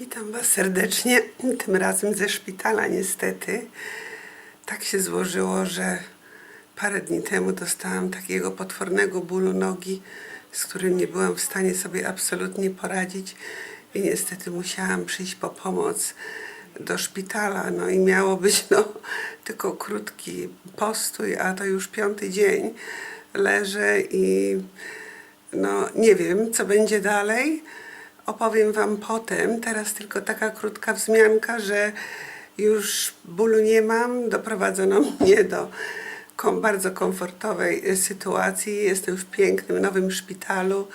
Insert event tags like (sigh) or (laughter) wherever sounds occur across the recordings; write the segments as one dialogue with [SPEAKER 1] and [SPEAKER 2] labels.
[SPEAKER 1] Witam Was serdecznie, tym razem ze szpitala niestety. Tak się złożyło, że parę dni temu dostałam takiego potwornego bólu nogi, z którym nie byłam w stanie sobie absolutnie poradzić i niestety musiałam przyjść po pomoc do szpitala. No i miało być no, tylko krótki postój, a to już piąty dzień leżę i no nie wiem, co będzie dalej. Opowiem Wam potem. Teraz tylko taka krótka wzmianka, że już bólu nie mam. Doprowadzono (laughs) mnie do bardzo komfortowej y, sytuacji. Jestem w pięknym, nowym szpitalu.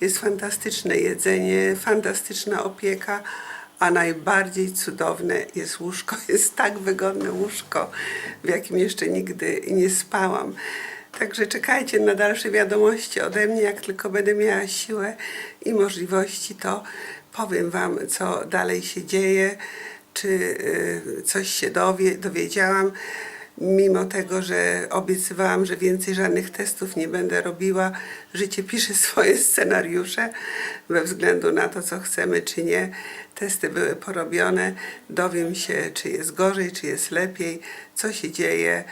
[SPEAKER 1] Jest fantastyczne jedzenie, fantastyczna opieka, a najbardziej cudowne jest łóżko. (laughs) Jest tak wygodne łóżko, w jakim jeszcze nigdy nie spałam. Także czekajcie na dalsze wiadomości ode mnie, jak tylko będę miała siłę i możliwości, to powiem Wam, co dalej się dzieje, czy y, coś się dowie, dowiedziałam. Mimo tego, że obiecywałam, że więcej żadnych testów nie będę robiła, życie pisze (laughs) swoje scenariusze we względu na to, co chcemy, czy nie. Testy były porobione, dowiem się, czy jest gorzej, czy jest lepiej, co się dzieje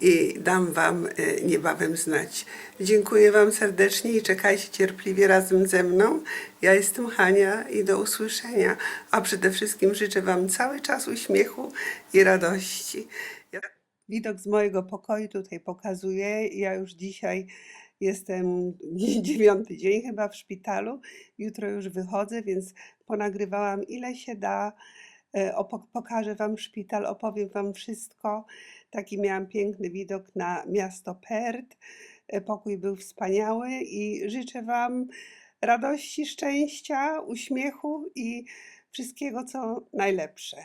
[SPEAKER 1] i dam Wam y, niebawem znać. Dziękuję Wam serdecznie i czekajcie cierpliwie razem ze mną. Ja jestem Hania i do usłyszenia, a przede wszystkim życzę Wam cały czas uśmiechu i radości. Widok z mojego pokoju tutaj pokazuję. Ja już dzisiaj jestem (laughs) dziewiąty dzień chyba w szpitalu. Jutro już wychodzę, więc ponagrywałam ile się da. E, Pokażę Wam szpital, opowiem Wam wszystko. Taki miałam piękny widok na miasto Perth. E, Pokój był wspaniały i życzę Wam radości, szczęścia, uśmiechu i wszystkiego, co najlepsze.